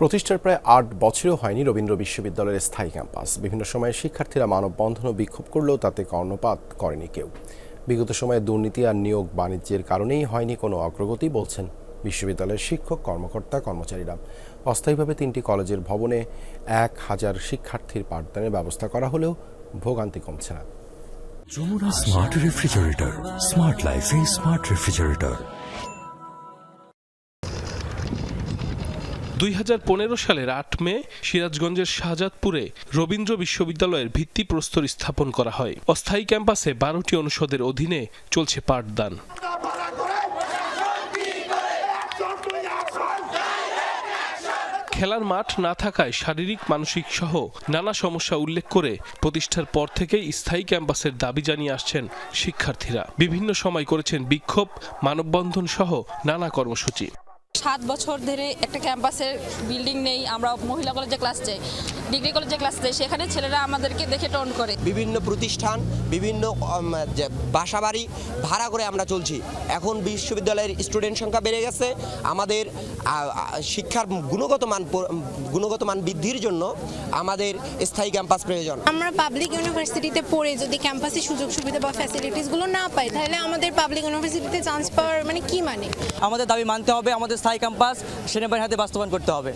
প্রতিষ্ঠার প্রায় আট বছরেও হয়নি রবীন্দ্র বিশ্ববিদ্যালয়ের স্থায়ী ক্যাম্পাস। বিভিন্ন সময়ে শিক্ষার্থীরা মানববন্ধন ও বিক্ষোভ করলেও তাতে কর্ণপাত করেনি কেউ। বিগত সময়ে দুর্নীতি আর নিয়োগ বাণিজ্যের কারণেই হয়নি কোনো অগ্রগতি, বলছেন বিশ্ববিদ্যালয়ের শিক্ষক, কর্মকর্তা, কর্মচারীরা। অস্থায়ীভাবে তিনটি কলেজের ভবনে এক হাজার শিক্ষার্থীর পাঠদানের ব্যবস্থা করা হলেও ভোগান্তি কমছে না। যমুনা স্মার্ট রেফ্রিজারেটর, স্মার্ট লাইফে স্মার্ট রেফ্রিজারেটর। দুই হাজার পনেরো সালের আট মে সিরাজগঞ্জের শাহজাদপুরে রবীন্দ্র বিশ্ববিদ্যালয়ের ভিত্তিপ্রস্তর স্থাপন করা হয়। অস্থায়ী ক্যাম্পাসে বারোটি অনুষদের অধীনে চলছে পাঠদান। খেলার মাঠ না থাকায় শারীরিক, মানসিক সহ নানা সমস্যা উল্লেখ করে প্রতিষ্ঠার পর থেকেই স্থায়ী ক্যাম্পাসের দাবি জানিয়ে আসছেন শিক্ষার্থীরা। বিভিন্ন সময় করেছেন বিক্ষোভ, মানববন্ধন সহ নানা কর্মসূচি। সাত বছর ধরে একটা ক্যাম্পাসের বিল্ডিং নেই আমরা মহিলা কলেজে ক্লাস যাই ডিগ্রি কলেজে ক্লাস যাই সেখানে ছেলেরা আমাদেরকে দেখে টন করে। বিভিন্ন প্রতিষ্ঠান বিভিন্ন যে বাসাবাড়ি ভাড়া করে আমরা চলছি। এখন বিশ্ববিদ্যালয়ের স্টুডেন্ট সংখ্যা বেড়ে গেছে। আমাদের শিক্ষার গুণগত মান গুণগত মান বৃদ্ধির জন্য আমাদের স্থায়ী ক্যাম্পাস প্রয়োজন। আমরা পাবলিক ইউনিভার্সিটিতে পড়ে যদি ক্যাম্পাসে সুযোগ সুবিধা বা ফ্যাসিলিটিসগুলো না পাই তাহলে আমাদের পাবলিক ইউনিভার্সিটিতে চান্স পাওয়ার মানে কি মানে? আমাদের দাবি মানতে হবে আমাদের স্থায়ী ক্যাম্পাস সেনাবাহিনীর হাতে বাস্তবায়ন করতে হবে।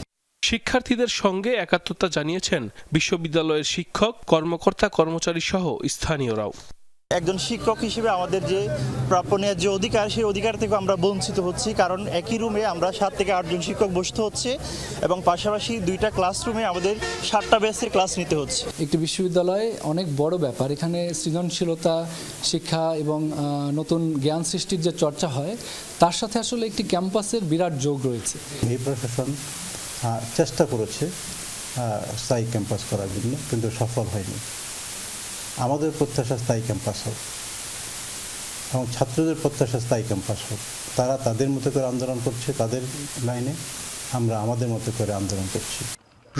শিক্ষার্থীদের সঙ্গে একাত্মতা জানিয়েছেন বিশ্ববিদ্যালয়ের শিক্ষক কর্মকর্তা কর্মচারী সহ স্থানীয়রাও। একজন শিক্ষক হিসেবে আমাদের যে প্রাপণীয় যে অধিকার সেই অধিকার থেকে আমরা বঞ্চিত হচ্ছি কারণ একই রুমে আমরা সাত থেকে আটজন শিক্ষক বসতে হচ্ছে এবং পাশাপাশি দুইটা ক্লাসরুমে আমাদের সাতটা ব্যাচের ক্লাস নিতে হচ্ছে। একটি বিশ্ববিদ্যালয় অনেক বড় ব্যাপার। এখানে সৃজনশীলতা শিক্ষা এবং নতুন জ্ঞান সৃষ্টির যে চর্চা হয় তার সাথে আসলে একটি ক্যাম্পাসের বিরাট যোগ রয়েছে। প্রশাসন চেষ্টা করেছে স্থায়ী ক্যাম্পাস করার জন্য, কিন্তু সফল হয়নি। আমাদের প্রত্যাশা স্থায়ী ক্যাম্পাস হোক, এবং ছাত্রদের প্রত্যাশা স্থায়ী ক্যাম্পাস হোক। তারা তাদের মতো করে আন্দোলন করছে, তাদের লাইনে আমরা আমাদের মতো করে আন্দোলন করছি।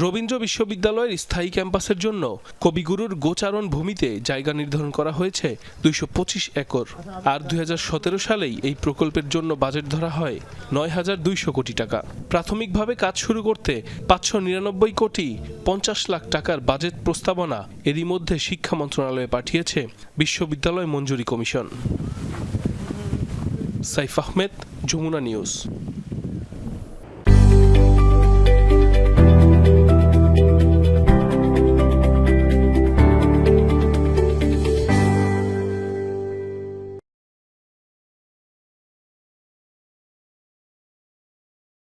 রবীন্দ্র বিশ্ববিদ্যালয়ের স্থায়ী ক্যাম্পাসের জন্য কবিগুরুর গোচারণ ভূমিতে জায়গা নির্ধারণ করা হয়েছে দুইশো পঁচিশ একর। আর দুই হাজার সতেরো সালেই এই প্রকল্পের জন্য বাজেট ধরা হয় নয় হাজার দুইশো কোটি টাকা। প্রাথমিকভাবে কাজ শুরু করতে পাঁচশো নিরানব্বই কোটি পঞ্চাশ লাখ টাকার বাজেট প্রস্তাবনা এরই মধ্যে শিক্ষা মন্ত্রণালয়ে পাঠিয়েছে বিশ্ববিদ্যালয় মঞ্জুরি কমিশন। সাইফ আহমেদ, যমুনা নিউজ।